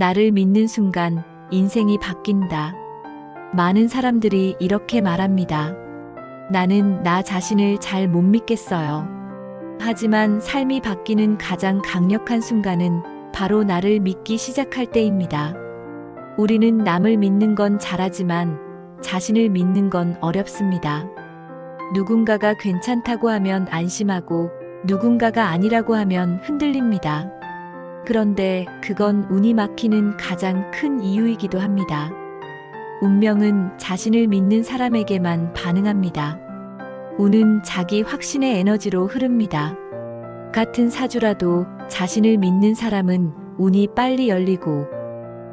나를 믿는 순간 인생이 바뀐다. 많은 사람들이 이렇게 말합니다. 나는 나 자신을 잘 못 믿겠어요. 하지만 삶이 바뀌는 가장 강력한 순간은 바로 나를 믿기 시작할 때입니다. 우리는 남을 믿는 건 잘하지만 자신을 믿는 건 어렵습니다. 누군가가 괜찮다고 하면 안심하고 누군가가 아니라고 하면 흔들립니다. 그런데 그건 운이 막히는 가장 큰 이유이기도 합니다. 운명은 자신을 믿는 사람에게만 반응합니다. 운은 자기 확신의 에너지로 흐릅니다. 같은 사주라도 자신을 믿는 사람은 운이 빨리 열리고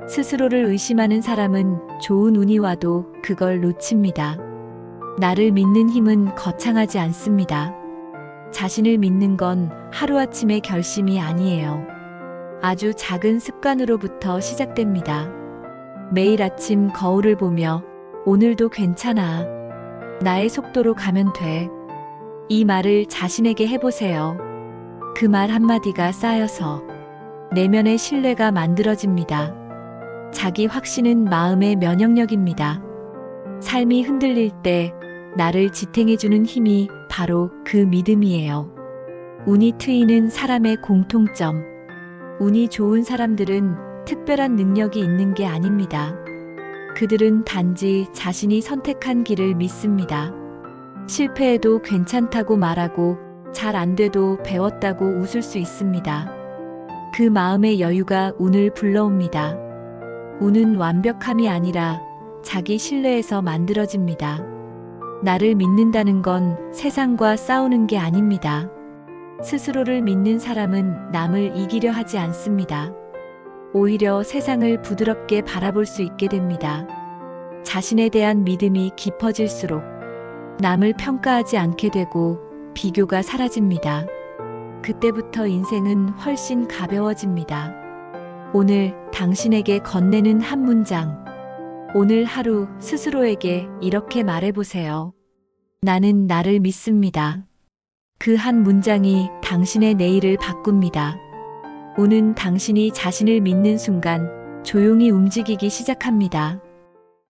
스스로를 의심하는 사람은 좋은 운이 와도 그걸 놓칩니다. 나를 믿는 힘은 거창하지 않습니다. 자신을 믿는 건 하루아침의 결심이 아니에요. 아주 작은 습관으로부터 시작됩니다. 매일 아침 거울을 보며 오늘도 괜찮아. 나의 속도로 가면 돼. 이 말을 자신에게 해보세요. 그 말 한마디가 쌓여서 내면의 신뢰가 만들어집니다. 자기 확신은 마음의 면역력입니다. 삶이 흔들릴 때 나를 지탱해주는 힘이 바로 그 믿음이에요. 운이 트이는 사람의 공통점. 운이 좋은 사람들은 특별한 능력이 있는 게 아닙니다. 그들은 단지 자신이 선택한 길을 믿습니다. 실패해도 괜찮다고 말하고 잘 안 돼도 배웠다고 웃을 수 있습니다. 그 마음의 여유가 운을 불러옵니다. 운은 완벽함이 아니라 자기 신뢰에서 만들어집니다. 나를 믿는다는 건 세상과 싸우는 게 아닙니다. 스스로를 믿는 사람은 남을 이기려 하지 않습니다. 오히려 세상을 부드럽게 바라볼 수 있게 됩니다. 자신에 대한 믿음이 깊어질수록 남을 평가하지 않게 되고 비교가 사라집니다. 그때부터 인생은 훨씬 가벼워집니다. 오늘 당신에게 건네는 한 문장. 오늘 하루 스스로에게 이렇게 말해보세요. 나는 나를 믿습니다. 그 한 문장이 당신의 내일을 바꿉니다. 오는 당신이 자신을 믿는 순간 조용히 움직이기 시작합니다.